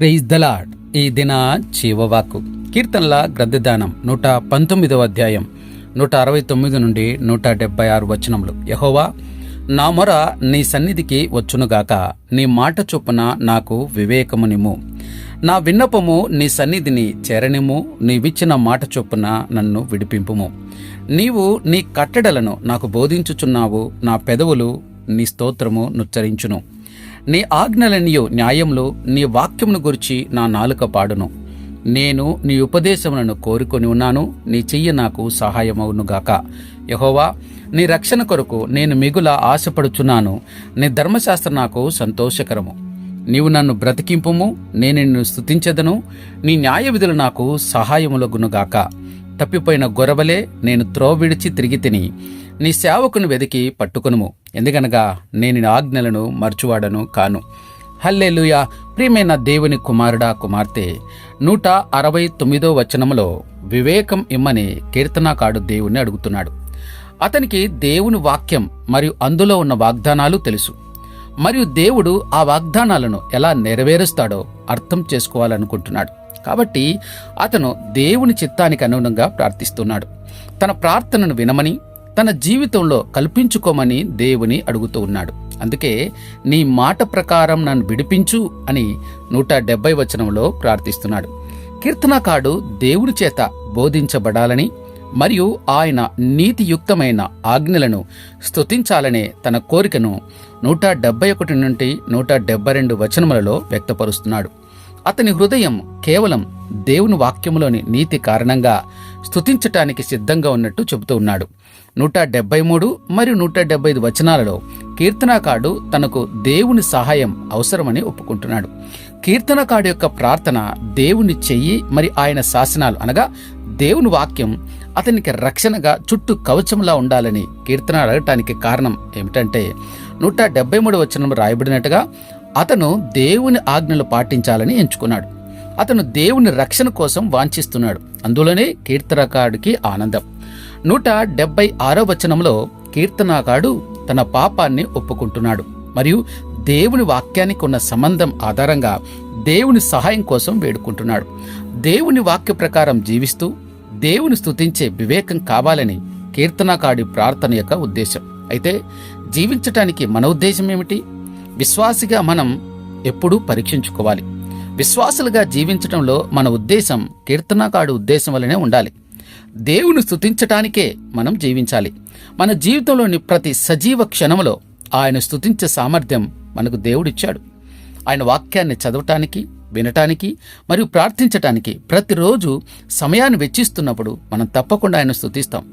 Praise the Lord ఈ దిన జీవవాకు కీర్తనల గ్రంథదానం నూట పంతొమ్మిదవ అధ్యాయం నూట అరవై తొమ్మిది నుండి నూట డెబ్బై ఆరు వచనములు. యహోవా నా మొర నీ సన్నిధికి వచ్చునుగాక నీ మాట చొప్పున నాకు వివేకమునిము నా విన్నపము నీ సన్నిధిని చేరనిము నీవిచ్చిన మాట చొప్పున నన్ను విడిపింపుము. నీవు నీ కట్టడలను నాకు బోధించుచున్నావు నా పెదవులు నీ స్తోత్రము నుచ్చరించును. నీ ఆజ్ఞలనియు న్యాయంలో నీ వాక్యమును గురించి నా నాలుక పాడును. నేను నీ ఉపదేశములను కోరుకొని ఉన్నాను నీ చెయ్యి నాకు సహాయమవునుగాక యహోవా నీ రక్షణ కొరకు నేను మిగుల ఆశపడుచున్నాను నీ ధర్మశాస్త్రం నాకు సంతోషకరము. నీవు నన్ను బ్రతికింపుము నేను నిన్ను స్తుతించదను నీ న్యాయ విధులు నాకు సహాయములగునుగాక తప్పిపోయిన గొరవలే నేను త్రోవ విడిచి తిరిగి తిని నీ సేవకును వెదికి పట్టుకునుము. ఎందుకనగా నేను నీ ఆజ్ఞలను మర్చువాడను కాను. హల్లెలూయా! ప్రియమైన దేవుని కుమారుడా కుమార్తె! నూట అరవై తొమ్మిదో వచనములో వివేకం ఇమ్మని కీర్తనాకాడు దేవుణ్ణి అడుగుతున్నాడు. అతనికి దేవుని వాక్యం మరియు అందులో ఉన్న వాగ్దానాలు తెలుసు. మరియు దేవుడు ఆ వాగ్దానాలను ఎలా నెరవేరుస్తాడో అర్థం చేసుకోవాలనుకుంటున్నాడు. కాబట్టి అతను దేవుని చిత్తానికి అనుగుణంగా ప్రార్థిస్తున్నాడు. తన ప్రార్థనను వినమని తన జీవితంలో కల్పించుకోమని దేవుని అడుగుతూ ఉన్నాడు. అందుకే నీ మాట ప్రకారం నన్ను విడిపించు అని నూట డెబ్బై వచనంలో ప్రార్థిస్తున్నాడు. కీర్తనకాడు దేవుడి చేత బోధించబడాలని మరియు ఆయన నీతియుక్తమైన ఆజ్ఞలను స్తుతించాలనే తన కోరికను నూట డెబ్బై ఒకటి నుండి నూట డెబ్బై రెండు వచనములలో వ్యక్తపరుస్తున్నాడు. అతని హృదయం కేవలం దేవుని వాక్యములోని నీతి కారణంగా స్తుతించటానికి సిద్ధంగా ఉన్నట్టు చెబుతూ ఉన్నాడు. నూట డెబ్బై మూడు మరియు నూట డెబ్బై ఐదు వచనాలలో కీర్తనాకాడు తనకు దేవుని సహాయం అవసరమని ఒప్పుకుంటున్నాడు. కీర్తనకాడు యొక్క ప్రార్థన దేవుని చెయ్యి మరి ఆయన శాసనాలు అనగా దేవుని వాక్యం అతనికి రక్షణగా చుట్టూ కవచంలా ఉండాలని కీర్తన అడగటానికి కారణం ఏమిటంటే నూట డెబ్బై మూడు వచనం రాయబడినట్టుగా అతను దేవుని ఆజ్ఞలు పాటించాలని ఎంచుకున్నాడు. అతను దేవుని రక్షణ కోసం వాంఛిస్తున్నాడు. అందులోనే కీర్తనకాడికి ఆనందం. నూట డెబ్బై ఆరో వచనంలో కీర్తనాకాడు తన పాపాన్ని ఒప్పుకుంటున్నాడు. మరియు దేవుని వాక్యానికి ఉన్న సంబంధం ఆధారంగా దేవుని సహాయం కోసం వేడుకుంటున్నాడు. దేవుని వాక్య ప్రకారం జీవిస్తూ దేవుని స్తుతించే వివేకం కావాలని కీర్తనాకాడి ప్రార్థన యొక్క ఉద్దేశం. అయితే జీవించటానికి మన ఉద్దేశం ఏమిటి? విశ్వాసిగా మనం ఎప్పుడూ పరీక్షించుకోవాలి. విశ్వాసులుగా జీవించడంలో మన ఉద్దేశం కీర్తనకాడు ఉద్దేశం వల్లనే ఉండాలి. దేవుని స్థుతించటానికే మనం జీవించాలి. మన జీవితంలోని ప్రతి సజీవ క్షణంలో ఆయన స్థుతించే సామర్థ్యం మనకు దేవుడిచ్చాడు. ఆయన వాక్యాన్ని చదవటానికి వినటానికి మరియు ప్రార్థించటానికి ప్రతిరోజు సమయాన్ని వెచ్చిస్తున్నప్పుడు మనం తప్పకుండా ఆయన స్థుతిస్తాం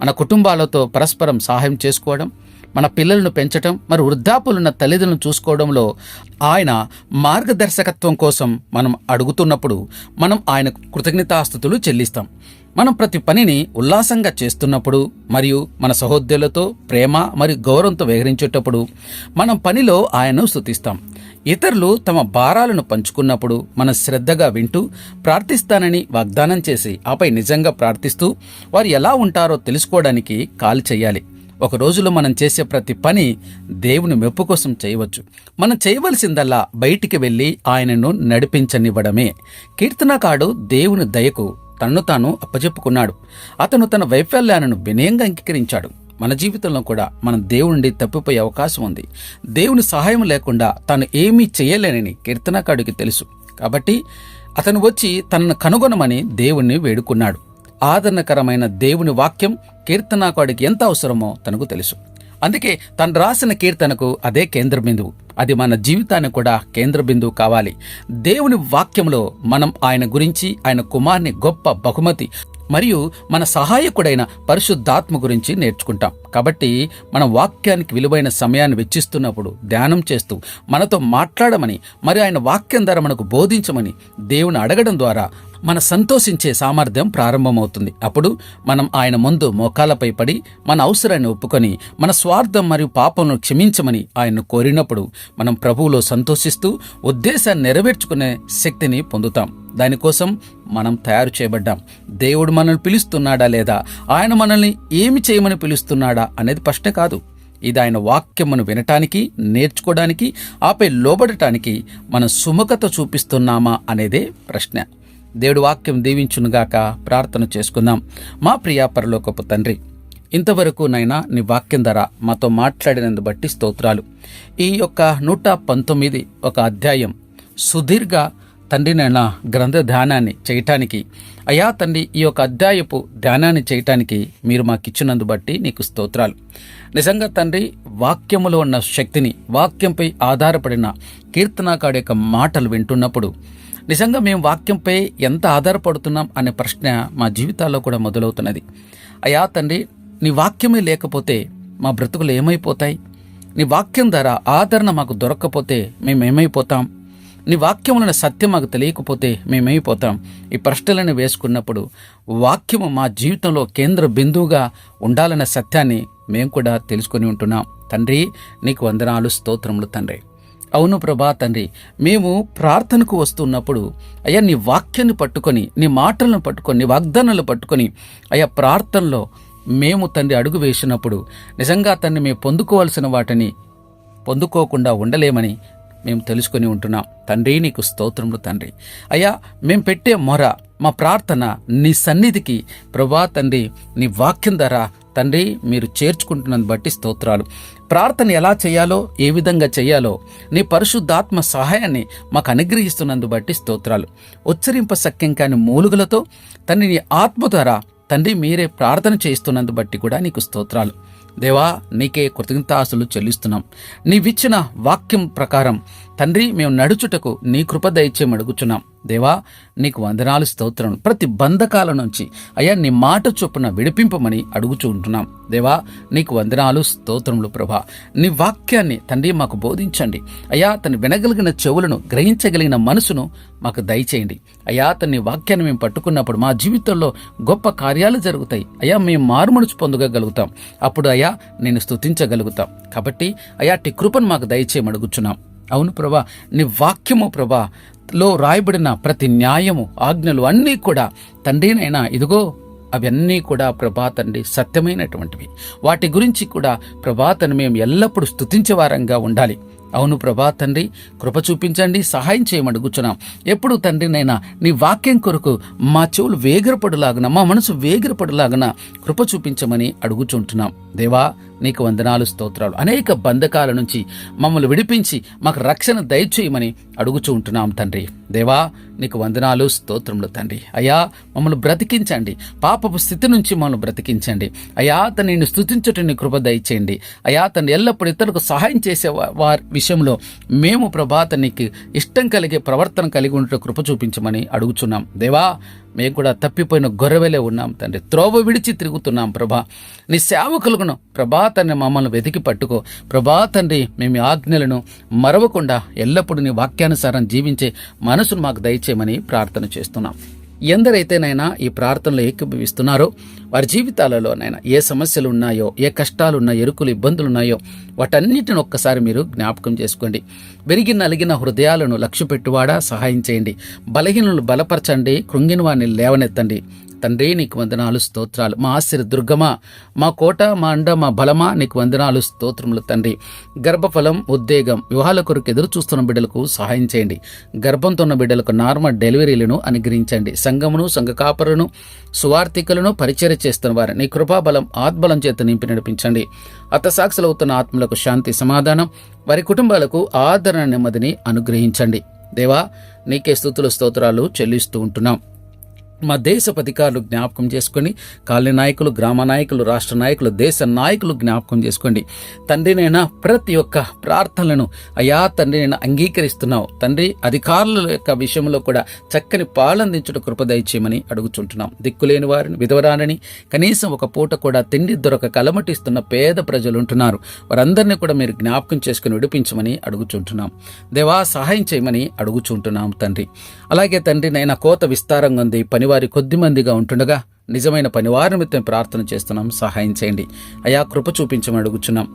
మన కుటుంబాలతో పరస్పరం సహాయం చేసుకోవడం మన పిల్లలను పెంచటం మరి వృద్ధాపులున్న తల్లిదండ్రులను చూసుకోవడంలో ఆయన మార్గదర్శకత్వం కోసం మనం అడుగుతున్నప్పుడు మనం ఆయన కృతజ్ఞతాస్థుతులు చెల్లిస్తాం. మనం ప్రతి పనిని ఉల్లాసంగా చేస్తున్నప్పుడు మరియు మన సహోద్యులతో ప్రేమ మరియు గౌరవంతో వ్యవహరించేటప్పుడు మనం పనిలో ఆయనను స్థుతిస్తాం. ఇతరులు తమ భారాలను పంచుకున్నప్పుడు మనం శ్రద్ధగా వింటూ ప్రార్థిస్తానని వాగ్దానం చేసి ఆపై నిజంగా ప్రార్థిస్తూ వారు ఎలా ఉంటారో తెలుసుకోవడానికి కాల్ చేయాలి. ఒక రోజులో మనం చేసే ప్రతి పని దేవుని మెప్పు కోసం చేయవచ్చు. మనం చేయవలసిందల్లా బయటికి వెళ్ళి ఆయనను నడిపించనివ్వడమే. కీర్తనకాడు దేవుని దయకు తన్ను తాను అప్పజెప్పుకున్నాడు. అతను తన వైఫల్యాలను వినయంగా అంగీకరించాడు. మన జీవితంలో కూడా మనం దేవుడి తప్పిపోయే అవకాశం ఉంది. దేవుని సహాయం లేకుండా తాను ఏమీ చేయలేనని కీర్తనకాడికి తెలుసు. కాబట్టి అతను వచ్చి తనను కనుగొనమని దేవుణ్ణి వేడుకున్నాడు. ఆదరణకరమైన దేవుని వాక్యం కీర్తనాకాడికి ఎంత అవసరమో తనకు తెలుసు. అందుకే తను రాసిన కీర్తనకు అదే కేంద్ర బిందువు అది మన జీవితానికి కూడా కేంద్ర బిందువు కావాలి. దేవుని వాక్యంలో మనం ఆయన గురించి ఆయన కుమార్ని గొప్ప బహుమతి మరియు మన సహాయకుడైన పరిశుద్ధాత్మ గురించి నేర్చుకుంటాం. కాబట్టి మన వాక్యానికి విలువైన సమయాన్ని వెచ్చిస్తున్నప్పుడు ధ్యానం చేస్తూ మనతో మాట్లాడమని మరి ఆయన వాక్యం ద్వారా మనకు బోధించమని దేవుని అడగడం ద్వారా మన సంతోషించే సామర్థ్యం ప్రారంభమవుతుంది. అప్పుడు మనం ఆయన ముందు మోకాలపై పడి మన అవసరాన్ని ఒప్పుకొని మన స్వార్థం మరియు పాపంను క్షమించమని ఆయన్ను కోరినప్పుడు మనం ప్రభువులో సంతోషిస్తూ ఉద్దేశాన్ని నెరవేర్చుకునే శక్తిని పొందుతాం. దానికోసం మనం తయారు చేయబడ్డాం. దేవుడు మనల్ని పిలుస్తున్నాడా లేదా? ఆయన మనల్ని ఏమి చేయమని పిలుస్తున్నాడా అనేది ప్రశ్న కాదు. ఇది ఆయన వాక్యమును వినటానికి నేర్చుకోవడానికి ఆపై లోబడటానికి మనం సుముఖత చూపిస్తున్నామా అనేదే ప్రశ్న. దేవుడి వాక్యం దీవించునుగాక ప్రార్థన చేసుకుందాం. మా ప్రియా పరలోకపు తండ్రి ఇంతవరకు నైనా నీ వాక్యం ధర మాతో మాట్లాడినందు బట్టి స్తోత్రాలు. ఈ యొక్క నూట పంతొమ్మిది ఒక అధ్యాయం సుదీర్ఘ తండ్రి నైనా గ్రంథ ధ్యానాన్ని చేయటానికి అయా తండ్రి ఈ యొక్క అధ్యాయపు ధ్యానాన్ని చేయటానికి మీరు మాకు ఇచ్చినందు బట్టి నీకు స్తోత్రాలు. నిజంగా తండ్రి వాక్యములో ఉన్న శక్తిని వాక్యంపై ఆధారపడిన కీర్తనాకాడు యొక్క మాటలు వింటున్నప్పుడు నిజంగా మేము వాక్యంపై ఎంత ఆధారపడుతున్నాం అనే ప్రశ్న మా జీవితాల్లో కూడా మొదలవుతున్నది. అయా తండ్రి నీ వాక్యమే లేకపోతే మా బ్రతుకులు ఏమైపోతాయి? నీ వాక్యం ద్వారా ఆదరణ మాకు దొరక్కపోతే మేము ఏమైపోతాం నీ వాక్యములను సత్యం మాకు తెలియకపోతే మేమైపోతాం ఈ ప్రశ్నలను వేసుకున్నప్పుడు వాక్యము మా జీవితంలో కేంద్ర బిందువుగా ఉండాలన్న సత్యాన్ని మేము కూడా తెలుసుకొని ఉంటున్నాం. తండ్రి నీకు వందనాలు స్తోత్రములు తండ్రి. అవును ప్రభా తండ్రి. మేము ప్రార్థనకు వస్తున్నప్పుడు అయ్యా నీ వాక్యాన్ని పట్టుకొని నీ మాటలను పట్టుకొని నీ వాగ్దానాలు పట్టుకొని అయ్యా ప్రార్థనలో మేము తండ్రి అడుగు వేసినప్పుడు నిజంగా తండ్రి మేము పొందుకోవాల్సిన వాటిని పొందుకోకుండా ఉండలేమని మేము తెలుసుకొని ఉంటున్నాం. తండ్రి నీకు స్తోత్రములు తండ్రి. అయ్యా మేము పెట్టే మొర మా ప్రార్థన నీ సన్నిధికి ప్రభా తండ్రి నీ వాక్యం ద్వారా తండ్రి మీరు చేర్చుకుంటున్నందు బట్టి స్తోత్రాలు. ప్రార్థన ఎలా చేయాలో ఏ విధంగా చేయాలో నీ పరిశుద్ధాత్మ సహాయాన్ని మాకు అనుగ్రహిస్తున్నందు బట్టి స్తోత్రాలు. ఉచ్చరింప సఖ్యం కాని మూలుగులతో తండ్రి నీ ఆత్మ ద్వారా తండ్రి మీరే ప్రార్థన చేస్తున్నందు బట్టి కూడా నీకు స్తోత్రాలు. దేవా నీకే కృతజ్ఞతాసులు చెల్లిస్తున్నాం. నీవిచ్చిన వాక్యం ప్రకారం తండ్రి మేము నడుచుటకు నీ కృప దయచేయం అడుగుచున్నాం దేవా నీకు వందనాలు స్తోత్రం ప్రతి బంధకాల నుంచి అయ్యా నీ మాట చొప్పున విడిపింపమని అడుగుచూ ఉంటున్నాం. దేవా నీకు వందనాలు స్తోత్రములు ప్రభా. నీ వాక్యాన్ని తండ్రి మాకు బోధించండి. అయ్యా తను వినగలిగిన చెవులను గ్రహించగలిగిన మనసును మాకు దయచేయండి. అయ్యా తన వాక్యాన్ని మేము పట్టుకున్నప్పుడు మా జీవితంలో గొప్ప కార్యాలు జరుగుతాయి. అయ్యా మేము మారుమనుచు పొందగలుగుతాం. అప్పుడు అయ్యా నేను స్తుతించగలుగుతాం. కాబట్టి అయ్యా టి కృపను మాకు దయచేయమడుగుచున్నాం అవును ప్రభా. నీ వాక్యము ప్రభా లో రాయబడిన ప్రతి న్యాయము ఆజ్ఞలు అన్నీ కూడా తండ్రినైనా ఇదిగో అవన్నీ కూడా ప్రభా తండ్రి సత్యమైనటువంటివి. వాటి గురించి కూడా ప్రభాతను మేము ఎల్లప్పుడూ స్తుతించేవారంగా ఉండాలి. అవును ప్రభా తండ్రి కృప చూపించండి సహాయం చేయమని కూర్చున్నాం ఎప్పుడు తండ్రినైనా నీ వాక్యం కొరకు మా చెవులు వేగిరపడులాగున మా మనసు వేగిరపడులాగున కృప చూపించమని అడుగుచుంటున్నాం. దేవా నీకు వందనాలు స్తోత్రాలు. అనేక బంధకాల నుంచి మమ్మల్ని విడిపించి మాకు రక్షణ దయచేయమని అడుగుచూ ఉంటున్నాం తండ్రి. దేవా నీకు వందనాలు స్తోత్రములు తండ్రి. అయ్యా మమ్మల్ని బ్రతికించండి. పాపపు స్థితి నుంచి మమ్మల్ని బ్రతికించండి. అయ్యా అతను నేను స్థుతించటం కృప దయచేయండి. అయ్యా తను ఎల్లప్పుడూ ఇతరులకు సహాయం చేసే వారి విషయంలో మేము ప్రభా నీకు ఇష్టం కలిగే ప్రవర్తన కలిగి ఉంటే కృప చూపించమని అడుగుచున్నాం. దేవా మేము కూడా తప్పిపోయిన గొర్రెవలే ఉన్నాం తండ్రి. త్రోవ విడిచి తిరుగుతున్నాం ప్రభా. నీ సేవకులను ప్రభా తండ్రి మమ్మల్ని వెతికి పట్టుకో. ప్రభా తండ్రి మేము ఆజ్ఞలను మరవకుండా ఎల్లప్పుడూ నీ వాక్యానుసారం జీవించే మనసును మాకు దయచేయమని ప్రార్థన చేస్తున్నాం. ఎందరైతేనైనా ఈ ప్రార్థనలు ఏకీభవిస్తున్నారో వారి జీవితాలలోనైనా ఏ సమస్యలు ఉన్నాయో ఏ కష్టాలు ఉన్నాయో ఎరుకులు ఇబ్బందులు ఉన్నాయో వాటన్నిటిని ఒక్కసారి మీరు జ్ఞాపకం చేసుకోండి. విరిగి నలిగిన హృదయాలను లక్ష్య పెట్టువాడా సహాయం చేయండి. బలహీనలు బలపరచండి. కృంగిన వారిని లేవనెత్తండి. తండ్రి నీకు వందనాలు స్తోత్రాలు. మా ఆశ్చర్య దుర్గమా మా కోట మా అండ మా బలమా నీకు వందనాలు స్తోత్రములు తండ్రి. గర్భఫలం ఉద్వేగం వివాహాల కొరకు ఎదురు చూస్తున్న బిడ్డలకు సహాయం చేయండి. గర్భంతో ఉన్న బిడ్డలకు నార్మల్ డెలివరీలను అనుగ్రహించండి. సంఘమును సంఘ కాపరును సువార్థికులను పరిచర్య చేస్తున్న వారు నీ కృపాబలం ఆత్బలం చేత నింపి నడిపించండి. అతసాక్షులవుతున్న ఆత్మలకు శాంతి సమాధానం వారి కుటుంబాలకు ఆదరణ నెమ్మదిని అనుగ్రహించండి. దేవా నీకే స్థుతుల స్తోత్రాలు చెల్లిస్తూ ఉంటున్నాం. మా దేశ అధికారులు జ్ఞాపకం చేసుకొని కాలనీ నాయకులు గ్రామ నాయకులు రాష్ట్ర నాయకులు దేశ నాయకులు జ్ఞాపకం చేసుకోండి తండ్రినైనా ప్రతి ఒక్క ప్రార్థనలను అయా తండ్రినైనా అంగీకరిస్తున్నావు. తండ్రి అధికారుల యొక్క విషయంలో కూడా చక్కని పాలందించుట కృపదయచేయమని అడుగుచుంటున్నాం. దిక్కులేని వారిని విధవరానని కనీసం ఒక పూట కూడా తిండి దొరక కలమటిస్తున్న పేద ప్రజలు ఉంటున్నారు వారందరినీ కూడా మీరు జ్ఞాపకం చేసుకుని విడిపించమని అడుగుచుంటున్నాం. దేవా సహాయం చేయమని అడుగుచుంటున్నాం తండ్రి. అలాగే తండ్రి నైనా కోత విస్తారంగా ఉంది పని కొద్ది మందిగా ఉంటుండగా నిజమైన పనివారి నిమిత్తం ప్రార్థన చేస్తున్నాం. సహాయం చేయండి. అయా కృప చూపించమని అడుగుచున్నాం.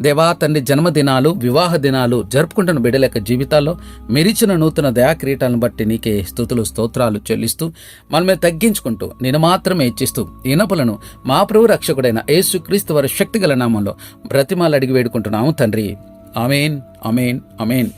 దేవా తండ్రి జన్మదినాలు వివాహ దినాలు జరుపుకుంటున్న బిడ్డల యొక్క జీవితాల్లో మెరిచిన నూతన దయాక్రీటాలను బట్టి నీకే స్థుతులు స్తోత్రాలు చెల్లిస్తూ మనమే తగ్గించుకుంటూ నేను మాత్రమే ఇచ్చిస్తూ ఇనపులను మా ప్రభు రక్షకుడైన యేసుక్రీస్తు వారి శక్తిగల నామంలో బ్రతిమాలు అడిగి వేడుకుంటున్నాము తండ్రి. అమేన్ అమేన్ అమేన్